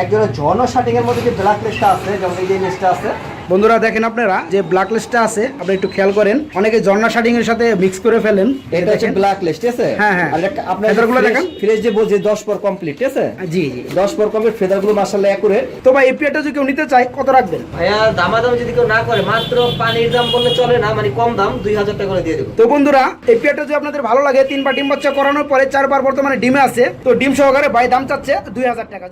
একজোড়া ঝর্ণা শার্টিং এর মধ্যে যে ব্ল্যাক লিস্টটা আছে যেমন এই যে লিস্টটা আছে। বন্ধুরা দেখেন আপনারা যে ব্ল্যাক লিস্টটা আছে আপনি একটু খেয়াল করেন অনেকে ঝর্ণা শার্টিং এর সাথে মিক্স করে ফেলেন। এটা হচ্ছে ব্ল্যাক লিস্ট ঠিক আছে? হ্যাঁ, হ্যাঁ। আপনার ফেদারগুলো দেখেন। ফ্রেশ যে বলছে 10 পর কমপ্লিট ঠিক আছে? জি জি। 10 পর কমপ্লিট ফেদারগুলো মাশাআল্লাহ একুরেট তো ভাই এই পেয়ারটা যদি কেউ নিতে চায় কত রাখবেন? ভাইয়া দামাদামি যদি কেউ না করে মাত্র পানির দাম বললে চলে না মানে কম দাম দুই হাজার টাকা করে দিয়ে দেবো। তো বন্ধুরা এই পেয়ারটা যদি আপনাদের ভালো লাগে তিনবার ডিম বাচ্চা করানোর পরে চারবার বর্তমানে ডিমে আছে তো ডিম সহকারে ভাই দাম চাচ্ছে দুই হাজার টাকা।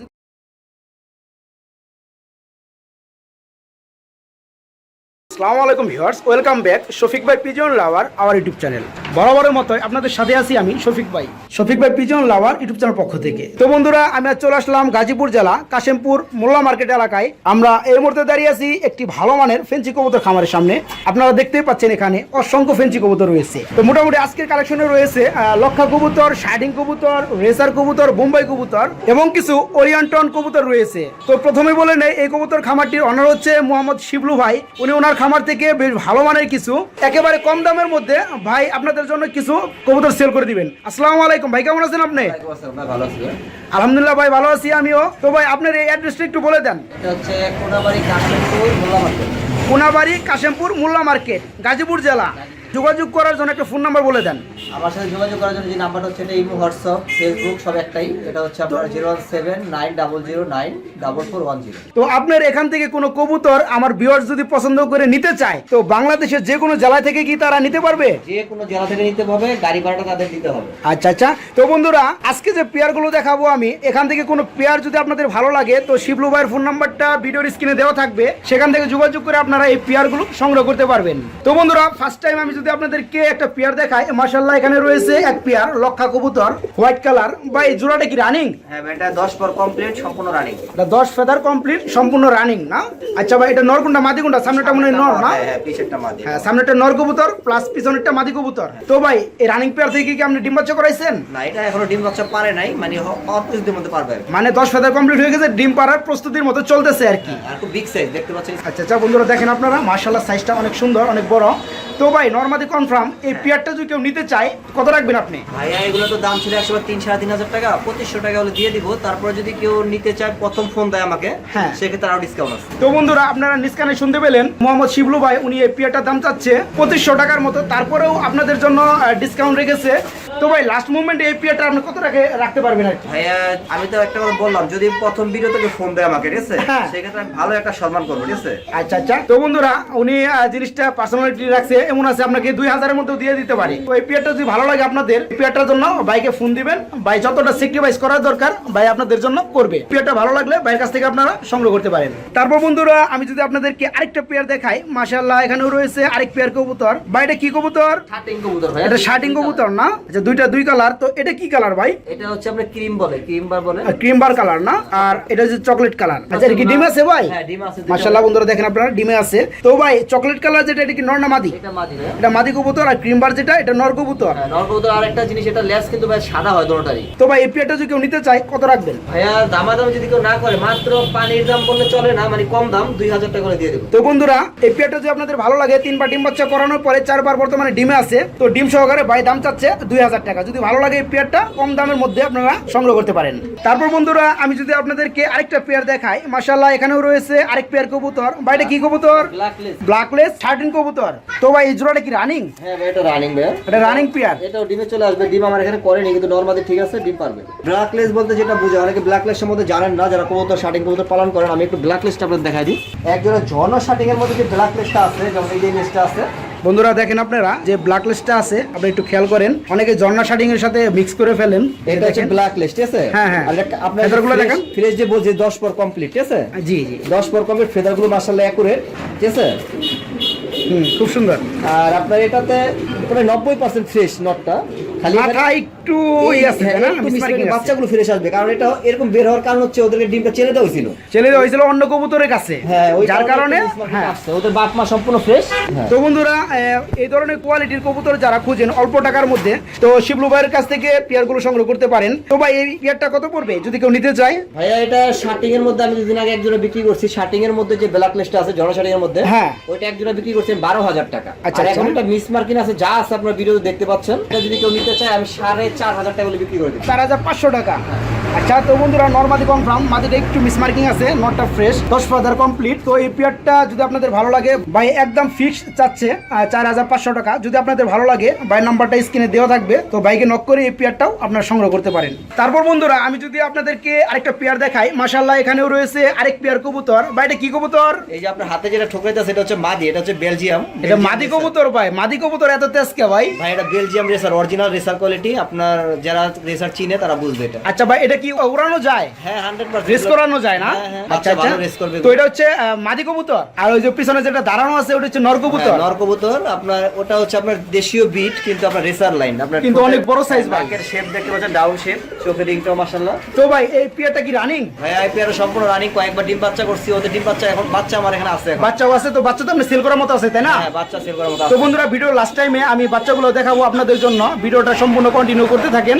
আসসালামু আলাইকুম ভিউয়ার্স, ওয়েলকাম ব্যাক শফিক ভাই pigeon lover our YouTube channel. বরাবরের মতো আপনাদের সাথে আছি আমি শফিক ভাই। শফিক ভাই পিজন লাভার ইউটিউব চ্যানেল পক্ষ থেকে। তো বন্ধুরা আমি আজ চলে আসলাম গাজীপুর জেলা, কাশিমপুর মোল্লা মার্কেট এলাকায়। আমরা এই মুহূর্তে দাঁড়িয়ে আছি একটি ভালো মানের ফেন্সি কবুতর খামারের সামনে। আপনারা দেখতেই পাচ্ছেন এখানে অসংখ্য ফেন্সি কবুতর রয়েছে। তো মোটামুটি আজকের কালেকশনে রয়েছে লক্ষা কবুতর শাইডিং কবুতর, রেসার কবুতর, বোম্বাই কবুতর এবং কিছু ওরিয়েন্টন কবুতর রয়েছে। তো প্রথমে বলে নেই, এই কবুতর খামারটির অনার হচ্ছে মোহাম্মদ শিবলু ভাই। উনি ওনার খামার থেকে বেশ ভালো মানের কিছু একেবারে কম দামের মধ্যে ভাই আপনাদের জন্য কিছু কবুতর সেল করে দিবেন। আসসালাম আলাইকুম ভাই কেমন আছেন আপনি? আলহামদুলিল্লাহ ভাই ভালো আছি আমিও। তো ভাই আপনার এই অ্যাড্রেসটা একটু বলে দেন। কোনাবাড়ি কাশিমপুর মোল্লা মার্কেট কোনাবাড়ি কাশেমপুর মোল্লা মার্কেট গাজীপুর জেলা। যোগাযোগ করার জন্য একটা ফোন নাম্বার বলে দেন। আমার সাথে যোগাযোগ করার জন্য যে নাম্বারটা হচ্ছে এটা ইমো হোয়াটসঅ্যাপ ফেসবুক সব একটাই। এটা হচ্ছে আপনার zero one seven nine double zero nine double four one zero তো আপনার এখান থেকে কোনো কবুতর আমার ভিউয়ার্স যদি পছন্দ করে নিতে চায় তো বাংলাদেশের যে কোনো জেলা থেকে কি তারা নিতে পারবে? যে কোনো জেলা থেকে নিতে হবে গাড়ি ভাড়াটা তাদের দিতে হবে। আচ্ছা আচ্ছা। তো বন্ধুরা আজকে যে পেয়ারগুলো দেখাবো আমি এখান থেকে কোনো পেয়ার যদি আপনাদের ভালো লাগে তো শিবলু ভাইয়ের ফোন নাম্বারটা ভিডিওর স্ক্রিনে দেওয়া থাকবে। সেখান থেকে যোগাযোগ করে আপনারা এই পেয়ারগুলো সংগ্রহ করতে পারবেন। তো বন্ধুরা ফার্স্ট টাইম আমি যদি আপনাদেরকে একটা পেয়ার দেখাই মার্শাল্লাহ এখানে রয়েছে এক পেয়ার লক্ষা কবুতর হোয়াইট কালার। বা এই জোড়াটা কি রানিং হ্যাঁ এটা দশ পর কমপ্লিট সম্পূর্ণ রানিং এটা দশ ফেদার কমপ্লিট সম্পূর্ণ রানিং না? আচ্ছা ভাই এটা নরকুন্ডা মাদি কোনটা? সামনেটা মনে হয় নর না? হ্যাঁ হ্যাঁ পিছেরটা মাদি। হ্যাঁ সামনেটা নর কবুতর প্লাস পিছনেরটা মাদি কবুতর। তো ভাই এই রানিং পেয়ার থেকে কি আপনি ডিম বাচ্চা করাইছেন? না এটা এখনও ডিম বাচ্চা পারে নাই মানে অল্প কিছুদিনের মধ্যে পারবে মানে দশ ফেদার কমপ্লিট হয়ে গেছে ডিম পাড়ার প্রস্তুতির মতো চলতেছে আর কি। আর খুব বিগ সাইজ দেখতে পাচ্ছেন। আচ্ছা আচ্ছা বন্ধুরা দেখেন আপনারা মার্শাল্লাহ সাইজটা অনেক সুন্দর অনেক বড়। তো ভাই নর্মাদি কনফার্ম এই পেয়ারটা যদি কেউ নিতে চায় কত রাখবেন আপনি? ভাইয়া এগুলো তো দাম ছিল একশো তিন সাড়ে তিন হাজার টাকা পঁচিশশো টাকা হলে দিয়ে দিব। তারপরে যদি কেউ নিতে চায় প্রথম ফোন দেয় আমাকে হ্যাঁ। সেক্ষেত্রে আরও ডিসকাউন্ট আছে। তো বন্ধুরা আপনারা নিষ্কানে শুনতে পেলেন মোহাম্মদ শিবলু ভাই উনি এই পেয়ারটার দাম চাচ্ছে পঁচিশশো টাকার মতো। তারপরেও আপনাদের জন্য ডিসকাউন্ট রেখেছে। তো ভাই লাস্ট মুভমেন্টে এই পেয়ারটা আপনি কত টাকা রাখতে পারবেন আর ভাইয়া আমি তো একটা কথা বললাম যদি প্রথম ভিডিও থেকে ফোন দেয় আমাকে ঠিক আছে? হ্যাঁ। সেক্ষেত্রে আমি ভালো একটা সম্মান করব ঠিক আছে? আচ্ছা আচ্ছা। তো বন্ধুরা উনি জিনিসটা পার্সোনালিটি রাখছে এমন আছে আপনাকে দুই হাজারের মধ্যে দিয়ে দিতে পারি। তো এই যদি ভালো লাগে আপনাদের জন্য বাইকে ফোন দিবেন। ভাই যতটা স্যাক্রিফাইস করার দরকার ভাই আপনাদের জন্য করবে। ভালো লাগলে ভাইয়ের কাছ থেকে আপনারা সংগ্রহ করতে পারেন। তারপর বন্ধুরা আমি যদি আপনাদেরকে আরেকটা পেয়ার দেখাই মাশাআল্লাহ এখানেও রয়েছে আরেক পেয়ার কবুতর। ভাই এটা কি কবুতর? শার্টিং কবুতর ভাইয়া। এটা শার্টিং কবুতর না? আচ্ছা দুইটা দুই কালার তো এটা কি কালার ভাই? এটা হচ্ছে আপনার ক্রিম বলে ক্রিম বার বলে। ক্রিম বার কালার না? আর এটা হচ্ছে চকলেট কালার। আচ্ছা এটা কি ডিম আছে ভাই? হ্যাঁ ডিম আছে মাশাআল্লাহ বন্ধুরা দেখেন আপনারা ডিমে আছে। তো ভাই চকলেট কালার যেটা এটা কি নর না মাদি? এটা মাদি ভাইয়া এটা মাদি কবুতর আর ক্রিম বার যেটা এটা নর কবুতর। হ্যাঁ নর কবুতর আর একটা জিনিস এটা লেস কিন্তু ভাই সাদা হয় দুটোটারই তো ভাই এই পেয়ারটা যদি কেউ নিতে চায় কত রাখবেন? ভাইয়া দামাদামি যদি কেউ না করে মাত্র পানির দাম বললে চলে না মানে কম দাম দুই হাজার টাকা করে দিয়ে দেবো। তো বন্ধুরা এই পেয়ারটা যদি আপনাদের ভালো লাগে তিনবার ডিম বাচ্চা করানোর পরে চারবার বর্তমানে ডিমে আছে তো ডিম সহকারে ভাই দাম চাচ্ছে দুই হাজার টাকা। যদি ভালো লাগে এই পেয়ারটা কম দামের মধ্যে আপনারা সংগ্রহ করতে পারেন। তারপর বন্ধুরা আমি যদি আপনাদেরকে আরেকটা পেয়ার দেখাই মাশাল্লাহ এখানেও রয়েছে আরেক পেয়ার কবুতর। এটা কি কবুতর? ব্ল্যাকলেস থার্টিন কবুতর। তো ভাই এই জোড়াটা কি রানিং হ্যাঁ ভাই এটা রানিং ভাইয়া এটা রানিং পেয়ার। এটাও ডিমে চলে আসবে ডিম আমার এখানে করেনি কিন্তু নর্মালি ঠিক আছে ডিম পারবে। ব্ল্যাকলেস বলতে যেটা বুঝে অনেকে ব্ল্যাকলেস সম্বন্ধে জানেন না যারা কবুতর শার্টিং কবুতর পালন করেন আমি একটু ব্ল্যাকলেসটা আপনাদের দেখাই দিই। একজোড়া ঝর্ণা শার্টিং এর মধ্যে যে ব্ল্যাক লিস্টটা আছে যেমন এই যে আছে বন্ধুরা দেখেন আপনারা যে ব্ল্যাক লিস্টটা আছে আপনি একটু খেয়াল করেন। অনেকে ঝর্ণা শাডিং এর সাথে মিক্স করে ফেলেন। এটা হচ্ছে। ব্ল্যাক লিস্ট ঠিক আছে? হ্যাঁ, হ্যাঁ। আপনার ফেদারগুলো দেখেন। ফ্রেশ যে বলছে 10 পর কমপ্লিট ঠিক আছে? জি জি। 10 পর কমপ্লিট ফেদারগুলো মাশাআল্লাহ একুরেট ঠিক আছে? হুম খুব সুন্দর। আর আপনার এটাতে প্রায় 90% ফ্রেশ নটটা খালি মাথা একটু হ্যাঁ, না? একটু মিসমার্কিং মিসমার্কিং, আছে। বাচ্চাগুলো ফ্রেশ আসবে কারণ এটা এরকম বের হওয়ার কারণ হচ্ছে ওদেরকে ডিমটা ছেড়ে দেওয়া হয়েছিল। ছেলে হয়েছিল অন্য কবুতরের কাছে। হ্যাঁ যার কারণে হ্যাঁ। ওদের বাপ মা সম্পূর্ণ ফ্রেশ তো বন্ধুরা এই ধরনের কোয়ালিটির কবুতর যারা খুঁজেন অল্প টাকার মধ্যে তো শিবলু ভাইয়ের কাছ থেকে পেয়ারগুলো সংগ্রহ করতে পারেন। তো ভাই এই পেয়ারটা কত পড়বে? যদি কেউ নিতে চায়। ভাইয়া এটা শার্টিং এর মধ্যে আমি দুদিন আগে একজোড়া বিক্রি করছি। শার্টিং এর মধ্যে যে ব্ল্যাক লিস্টটা আছে শার্টিং এর মধ্যে হ্যাঁ। ওইটা একজোড়া বিক্রি করছি বারো হাজার টাকা। আচ্ছা, আর আচ্ছা। এখন একটা মিস মার্কিন আছে যা আছে আপনার ভিডিওতে দেখতে পাচ্ছেন। এটা যদি কেউ নিতে চায় আমি সাড়ে চার হাজার টাকা বিক্রি করে দিই চার হাজার পাঁচশো টাকা। আচ্ছা তো বন্ধুরা নর্মাদি কনফার্ম মাটিটা একটু মিসমার্কিং আছে নটটা ফ্রেশ দশ ফাদার কমপ্লিট তো এই পেয়ারটা যদি আপনাদের ভালো লাগে ভাই একদম ফিক্স চাচ্ছে চার হাজার পাঁচশো টাকা। যদি আপনাদের ভালো লাগে ভাই নাম্বারটা স্ক্রিনে দেওয়া থাকবে তো বাইকে নক করে এই পেয়ারটাও আপনারা সংগ্রহ করতে পারেন। তারপর বন্ধুরা আমি যদি আপনাদেরকে আরেকটা পেয়ার দেখাই মাসাল্লাহ এখানেও রয়েছে আরেক পেয়ার কবুতর। ভাই এটা কি কবুতর? এই যে আপনার হাতে যেটা ঠোকরাইতে সেটা হচ্ছে মাদি এটা হচ্ছে বেলজিয়াম এটা মাদি কবুতর ভাই। মাদি কবুতর এত তেজ কে ভাই। ভাই এটা Belgium racer original racer quality আপনার যারা রেসার চিনে তারা বুঝবে এটা। আচ্ছা ভাই এটা কি উড়ানো যায়? হ্যাঁ হান্ড্রেড রেস করানো যায় না? হ্যাঁ, হ্যাঁ। আচ্ছা আচ্ছা করবে। তো এটা হচ্ছে মাদি কবুতর। আর ওই যে পিছনে যেটা দাঁড়ানো আছে ওটা হচ্ছে নর কবুতর। নর কবুতর। আপনার ওটা হচ্ছে আপনার দেশীয় বিট কিন্তু আপনার রেসার লাইন আপনার কিন্তু অনেক বড় ভাই। নাকের শেপ দেখতে পাচ্ছেন ডাউন শেপ চোখের মাশাআল্লাহ। তো ভাই এই পিয়ারটা কি রানিং ভাই আইপিআর সম্পূর্ণ রানিং কয়েকবার ডিম বাচ্চা করছি ওদের ডিম বাচ্চা এখন বাচ্চা আমার এখানে আছে বাচ্চাও আছে তো বাচ্চা তো আপনি সেল করার মতো আছে তাই না? হ্যাঁ বাচ্চা সেল করার মতো তো বন্ধুরা ভিডিও লাস্ট টাইমে আমি বাচ্চাগুলো দেখাবো আপনাদের জন্য। ভিডিওটা সম্পূর্ণ কন্টিনিউ করতে থাকেন।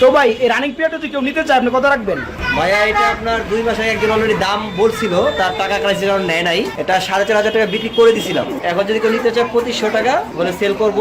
তো ভাই এই রানিং পিয়ারটা যদি কেউ নিতে চায় আপনি কত রাখবেন? ভাইয়া এটা আপনার দুই মাস আগে একজন অলরেডি দাম বলছিল তার টাকা ক্রাইসিস কারণ নেয় নাই। এটা সাড়ে চার হাজার টাকা বিক্রি করে দিছিলাম। এখন যদি কেউ নিতে চায় পঁচিশশো টাকা বলে সেল করব।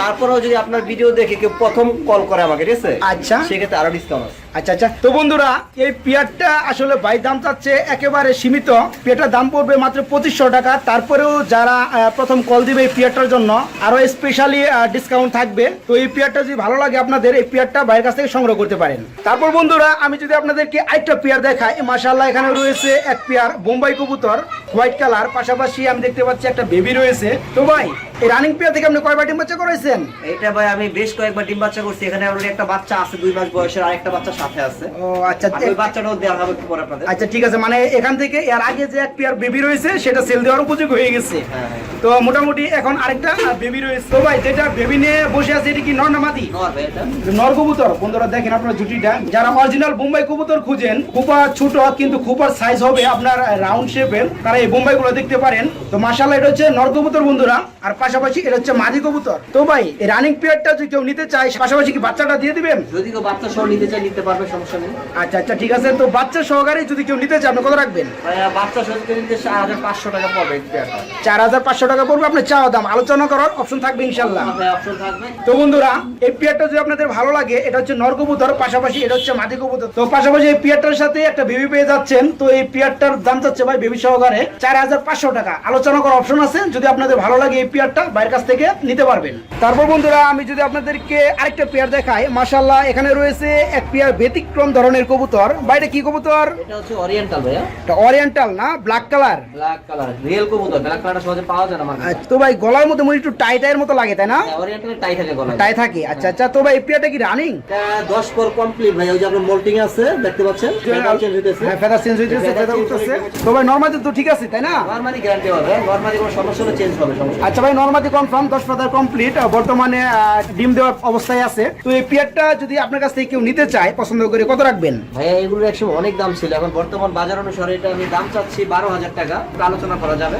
তারপরেও যদি আপনার ভিডিও দেখে কেউ প্রথম কল করে আমাকে ঠিক আছে? আচ্ছা। সেক্ষেত্রে আরও ডিসকাউন্ট আছে। আচ্ছা আচ্ছা। তো বন্ধুরা এই পিয়ারটা আসলে বাই দাম চাচ্ছে একেবারে সীমিত। পিয়ারটার দাম পড়বে মাত্র পঁচিশশো টাকা। তারপরেও যারা প্রথম কল দিবে এই পিয়ারটার জন্য আরও স্পেশালি ডিসকাউন্ট থাকবে। তো এই পিয়ারটা যদি ভালো লাগে আপনাদের এই পিয়ারটা বাইরের কাছ থেকে সংগ্রহ করতে পারেন। তারপর বন্ধুরা আমি যদি আপনাদেরকে আরেকটা পেয়ার দেখায় মাসাল্লাহ এখানে রয়েছে এক পেয়ার বোম্বাই কবুতর, হোয়াইট কালার। পাশাপাশি আমি দেখতে পাচ্ছি একটা বেবি রয়েছে। তো ভাই এই রানিং পিয়ার থেকে আপনি কয়বার ডিম বাচ্চা করাইছেন? এইটা ভাই আমি বেশ কয়েকবার ডিম বাচ্চা করছি এখানে অলরেডি একটা বাচ্চা আছে দুই মাস বয়সের আরেকটা বাচ্চা সাথে আছে। ও আচ্ছা ওই বাচ্চাটাও দেখাবো একটু পরে আপনাদের। আচ্ছা ঠিক আছে মানে এখান থেকে এর আগে যে এক পেয়ার বেবি রয়েছে সেটা সেল দেওয়ার উপযোগ হয়ে গেছে। হ্যাঁ, হ্যাঁ। তো মোটামুটি এখন আরেকটা বেবি রয়েছে। তো ভাই যেটা বেবি নিয়ে বসে আছে এটা কি নর না মাদি? নর ভাই এটা। নর কবুতর। বন্ধুরা দেখেন আপনার জুটিটা। যারা অরিজিনাল বোম্বাই কবুতর খুঁজেন খুপা ছোট কিন্তু খুপার সাইজ হবে আপনার রাউন্ড শেপের তারা এই বোম্বাই গুলো দেখতে পারেন। তো মাশাআল্লাহ এটা হচ্ছে নর কবুতর বন্ধুরা। আর পাশাপাশি এটা হচ্ছে মাদি কবুতর। তো ভাই এই রানিং পিরিয়ডটা যদি কেউ নিতে চায় পাশাপাশি কি বাচ্চাটা দিয়ে দিবেন? যদি কেউ বাচ্চা সহ নিতে চায় নিতে পারবে সমস্যা নেই। আচ্ছা আচ্ছা ঠিক আছে। তো বাচ্চা সহকারে যদি কেউ নিতে চায় আপনি কত রাখবেন? বাচ্চা সহ যদি নিতে চার হাজার পাঁচশো টাকা পড়বে চার হাজার পাঁচশো টাকা পড়বে আপনি চাওয়া দাম। আলোচনা করার অপশন থাকবে ইনশাল্লাহ থাকবে। তো বন্ধুরা এই পিয়ারটা যদি আপনাদের ভালো লাগে এটা হচ্ছে নর কবুতর পাশাপাশি এটা হচ্ছে মাদি কবুতর। তো পাশাপাশি এই পিয়ারটার সাথে একটা বেবি পেয়ে যাচ্ছেন। তো এই পিয়ারটার দাম চাচ্ছে ভাই বেবি সহকারে চার হাজার পাঁচশো টাকা। আলোচনা করার অপশন আছে। যদি আপনাদের ভালো লাগে এই পিয়ারটা বাইরের কাছ থেকে নিতে পারবেন। তারপর বন্ধুরা আমি যদি আপনাদেরকে আরেকটা পেয়ার দেখাই মাশাল্লাহ এখানে রয়েছে এক পেয়ার ব্যতিক্রম ধরনের কবুতর। বাইরে কি কবুতর? এটা হচ্ছে অরিয়েন্টাল ভাইয়া। এটা অরিয়েন্টাল না black colour black colour real কবুতর। ব্ল্যাক কালারটা সহজে পাওয়া যায় না মানে তো ভাই গলার মধ্যে মনে একটু টাই টাইয়ের মতো লাগে তাই না? টাই থাকে গলায় টাই থাকে আচ্ছা আচ্ছা তো ভাই এই পেয়ারটা কি রানিং এটা 10 পর কমপ্লিট ভাই ওই যে আপনার মোল্টিং আছে দেখতে পাচ্ছেন? ফেদার চেঞ্জ হইতেছে। হ্যাঁ ফেদার চেঞ্জ হইতেছে ফেদার উঠতেছে। তো ভাই নরমালি তো ঠিক আছে তাই না? নরমালি গ্যারান্টি হবে নরমালি কোনো সমস্যা হলে চেঞ্জ হবে সমস্যা আচ্ছা ভাই নরমালি কনফার্ম দশ পাতার কমপ্লিট বর্তমানে ডিম দেওয়ার অবস্থায় আছে। তো এই পেয়ারটা যদি আপনার কাছ থেকে কেউ নিতে চায়, পছন্দ করে কত রাখবেন? ভাইয়া এগুলো একসময় অনেক দাম ছিল। এখন বর্তমান বাজার অনুসারে এটা আমি দাম চাচ্ছি বারো হাজার টাকা। আলোচনা করা যাবে।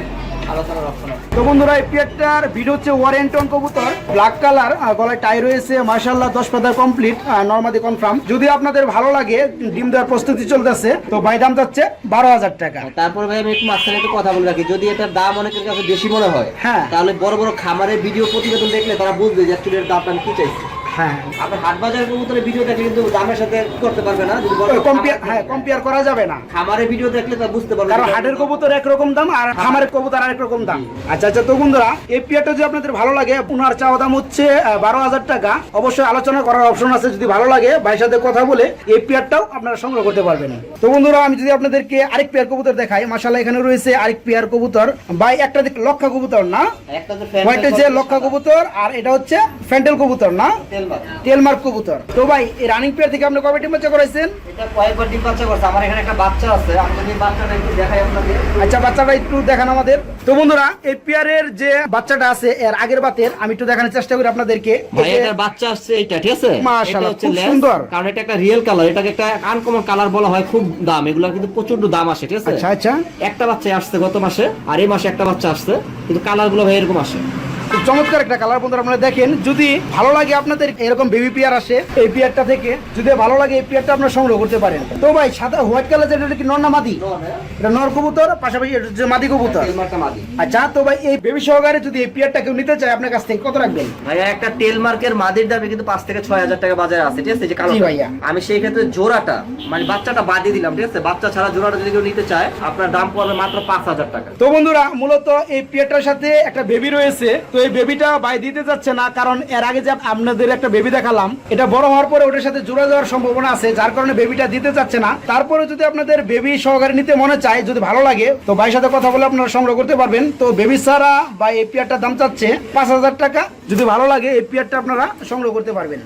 তো বন্ধুরা এই পেয়ারটার ভিডিও হচ্ছে ওয়ারেন্টন কবুতর। ব্ল্যাক কালার গলায় টাই রয়েছে মার্শাল্লাহ দশ কমপ্লিট নর্মালি কনফার্ম যদি আপনাদের ভালো লাগে ডিম দেওয়ার প্রস্তুতি চলতেছে তো ভাই দাম যাচ্ছে বারো হাজার টাকা। তারপর ভাই আমি একটু মাঝখানে একটু কথা বলে রাখি। যদি এটার দাম অনেকের কাছে বেশি মনে হয় হ্যাঁ। তাহলে বড় বড় খামারের ভিডিও প্রতিবেদন দেখলে তারা বুঝবে যে অ্যাকচুয়ালি এর দামটা আমি কি চাইছি। হ্যাঁ। আপনার হাট বাজার কবুতরের ভিডিও দেখলে কিন্তু দামের সাথে করতে পারবে না? যদি বড় বড় কম্পেয়ার হ্যাঁ কম্পেয়ার করা যাবে না। খামারের ভিডিও দেখলে তা বুঝতে পারবে কারণ হাটের কবুতর একরকম দাম আর খামারের কবুতর আরেক রকম দাম। আচ্ছা আচ্ছা তো বন্ধুরা এই পিয়ারটা যদি আপনাদের ভালো লাগে পুনার চাওয়া দাম হচ্ছে বারো হাজার টাকা। অবশ্যই আলোচনা করার অপশন আছে যদি ভালো লাগে ভাইয়ের সাথে কথা বলে এই পিয়ারটাও আপনারা সংগ্রহ করতে পারবেন। তো বন্ধুরা আমি যদি আপনাদেরকে আরেক পেয়ার কবুতর দেখাই মাসাল্লাহ এখানে রয়েছে আরেক পেয়ার কবুতর। ভাই একটা দিক লক্ষা কবুতর না? একটা যে লক্ষা কবুতর আর এটা হচ্ছে ফ্যান্টেল কবুতর না? তেল মার টেলমার্ক কবুতর। তো ভাই এই রানিং পেয়ার থেকে আপনি কবে টিম বাচ্চা করাইছেন? এটা কয়েকবার ডিম বাচ্চা করছে। আমার এখানে একটা বাচ্চা আছে। আমি যদি বাচ্চাটা একটু দেখাই আপনাদের। আচ্ছা বাচ্চাটা একটু দেখান আমাদের। তো বন্ধুরা এই পেয়ারের যে বাচ্চাটা আছে এর আগের বাতের আমি একটু দেখানোর চেষ্টা করি আপনাদেরকে। ভাই এটার বাচ্চা আসছে এটা ঠিক আছে? মাশাআল্লাহ, খুব সুন্দর। কারণ এটা একটা রিয়েল কালার এটাকে একটা আনকমন কালার বলা হয় খুব দাম। এগুলো কিন্তু প্রচণ্ড দাম আসে ঠিক আছে? আচ্ছা আচ্ছা। একটা বাচ্চা আসছে গত মাসে আর এই মাসে একটা বাচ্চা আসছে। কিন্তু কালারগুলো ভাই এরকম আসে। চমৎকার একটা কালার বন্ধুরা আপনারা দেখেন। যদি ভালো লাগে আপনাদের এরকম বেবি পেয়ার আসে এই পেয়ারটা থেকে যদি ভালো লাগে এই পেয়ারটা আপনারা সংগ্রহ করতে পারেন। তো ভাই সাদা হোয়াইট কালার যেটা কি নর না মাদি? এটা নর কবুতর পাশাপাশি এটা হচ্ছে মাদি কবুতর। আচ্ছা তো ভাই এই বেবি সহকারে যদি এই পেয়ারটা কেউ নিতে চায় আপনার কাছ থেকে কত রাখবেন? ভাইয়া একটা তেল মার্কের মাদির দামে কিন্তু পাঁচ থেকে ছয় হাজার টাকা বাজারে আছে ঠিক আছে? যে কালো ভাইয়া। আমি সেই ক্ষেত্রে জোড়াটা মানে বাচ্চাটা বাদ দিয়ে দিলাম ঠিক আছে? বাচ্চা ছাড়া জোড়াটা যদি কেউ নিতে চায় আপনার দাম পড়বে মাত্র পাঁচ হাজার টাকা। তো বন্ধুরা মূলত এই পেয়ারটার সাথে একটা বেবি রয়েছে তো এই বেবিটা ভাই দিতে যাচ্ছে না, কারণ এর আগে যে আপনাদের একটা বেবি দেখালাম, এটা বড় হওয়ার পরে ওটার সাথে জোড়া যাওয়ার সম্ভাবনা আছে, যার কারণে বেবিটা দিতে যাচ্ছে না। তারপরে যদি আপনাদের বেবি সহকারে নিতে মনে চায়, যদি ভালো লাগে, তো ভাইয়ের সাথে কথা বলে আপনারা সংগ্রহ করতে পারবেন। তো বেবি ছাড়া বা এই দাম চাচ্ছে পাঁচ হাজার টাকা। যদি ভালো লাগে, এই পেয়ারটা আপনারা সংগ্রহ করতে পারবেন।